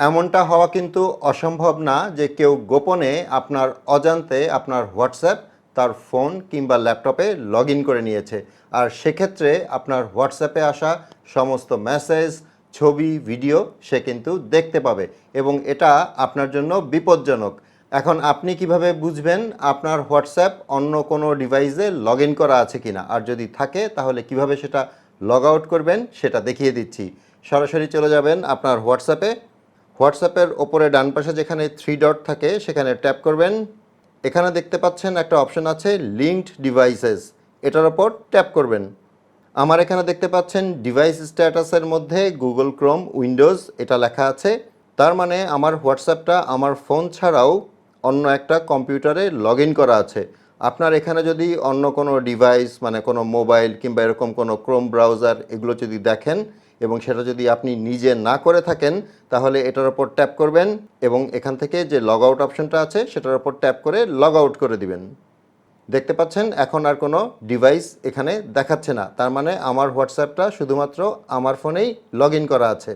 এমনটা হওয়া কিন্তু অসম্ভব না যে কেউ গোপনে আপনার অজান্তে আপনার হোয়াটসঅ্যাপ, তার ফোন কিংবা ল্যাপটপে লগ করে নিয়েছে। আর সেক্ষেত্রে আপনার হোয়াটসঅ্যাপে আসা সমস্ত মেসেজ, ছবি, ভিডিও সে কিন্তু দেখতে পাবে এবং এটা আপনার জন্য বিপজ্জনক। এখন আপনি কীভাবে বুঝবেন আপনার হোয়াটসঅ্যাপ অন্য কোনো ডিভাইসে লগ করা আছে কিনা? আর যদি থাকে, তাহলে কীভাবে সেটা লগ আউট করবেন সেটা দেখিয়ে দিচ্ছি। সরাসরি চলে যাবেন আপনার হোয়াটসঅ্যাপে। হোয়াটসঅ্যাপের ওপরে ডান পাশে যেখানে থ্রি ডট থাকে, সেখানে ট্যাপ করবেন। এখানে দেখতে পাচ্ছেন একটা অপশন আছে লিঙ্কড ডিভাইসেস এটার ওপর ট্যাপ করবেন। আমার এখানে দেখতে পাচ্ছেন ডিভাইস স্ট্যাটাসের মধ্যে গুগল ক্রোম উইন্ডোজ এটা লেখা আছে। তার মানে আমার হোয়াটসঅ্যাপটা আমার ফোন ছাড়াও অন্য একটা কম্পিউটারে লগ করা আছে। আপনার এখানে যদি অন্য কোনো ডিভাইস মানে কোনো মোবাইল কিংবা এরকম কোনো ক্রোম ব্রাউজার এগুলো যদি দেখেন এবং সেটা যদি আপনি নিজে না করে থাকেন, তাহলে এটার ওপর ট্যাপ করবেন এবং এখান থেকে যে লগ আউট অপশনটা আছে, সেটার ওপর ট্যাপ করে লগ আউট করে দিবেন। দেখতে পাচ্ছেন, এখন আর কোনো ডিভাইস এখানে দেখাচ্ছে না। তার মানে আমার হোয়াটসঅ্যাপটা শুধুমাত্র আমার ফোনেই লগ করা আছে।